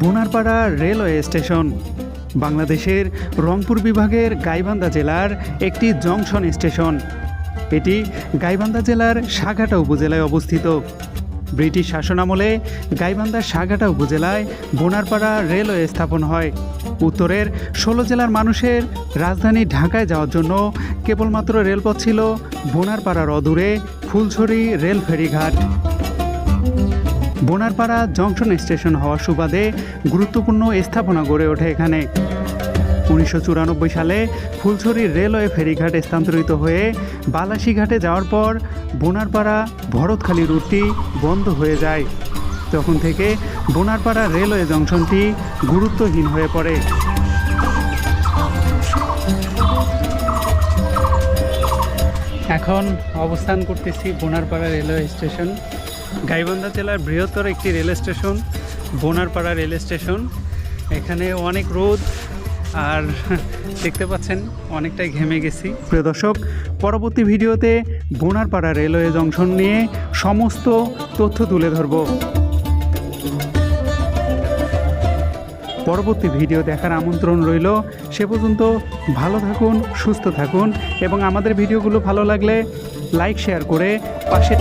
Bonarpara railway station. বাংলাদেশের রংপুর বিভাগের গাইবান্ধা জেলার একটি জংশন স্টেশন। এটি গাইবান্ধা জেলার সাঘাটা উপজেলায় অবস্থিত। ব্রিটিশ শাসনামলে গাইবান্ধা সাঘাটা উপজেলায় বোনারপাড়া রেলওয়ে স্থাপন হয়। উত্তরের ষোলো জেলার মানুষের রাজধানী ঢাকায় যাওয়ার জন্য কেবলমাত্র রেলপথ ছিল বোনারপাড়ার অদূরে ফুলছড়ি রেল ফেরিঘাট। বোনারপাড়া জংশন স্টেশন হওয়ার সুবাদে গুরুত্বপূর্ণ স্থাপনা গড়ে ওঠে এখানে। উনিশশো চুরানব্বই সালে ফুলছড়ি রেলওয়ে ফেরিঘাট স্থানান্তরিত হয়ে বালাসীঘাটে যাওয়ার পর বোনারপাড়া ভরতখালী রুটটি বন্ধ হয়ে যায়। তখন থেকে বোনারপাড়া রেলওয়ে জংশনটি গুরুত্বহীন হয়ে পড়ে। এখন অবস্থান করতেছি বোনারপাড়া রেলওয়ে স্টেশন। গাইবান্ধা জেলার বৃহত্তর একটি rail station, Bonarpara rail station. এখানে অনেক রোদ আর দেখতে পাচ্ছেন অনেকটাই ঘেমে গেছি। প্রিয় দর্শক, পরবর্তী ভিডিওতে বোনারপাড়া রেলওয়ে জংশন নিয়ে সমস্ত তথ্য তুলে ধরব। পরবর্তী ভিডিও দেখার আমন্ত্রণ রইল। সে পর্যন্ত ভালো থাকুন, সুস্থ থাকুন এবং আমাদের ভিডিওগুলো ভালো লাগলে লাইক, শেয়ার করে পাশে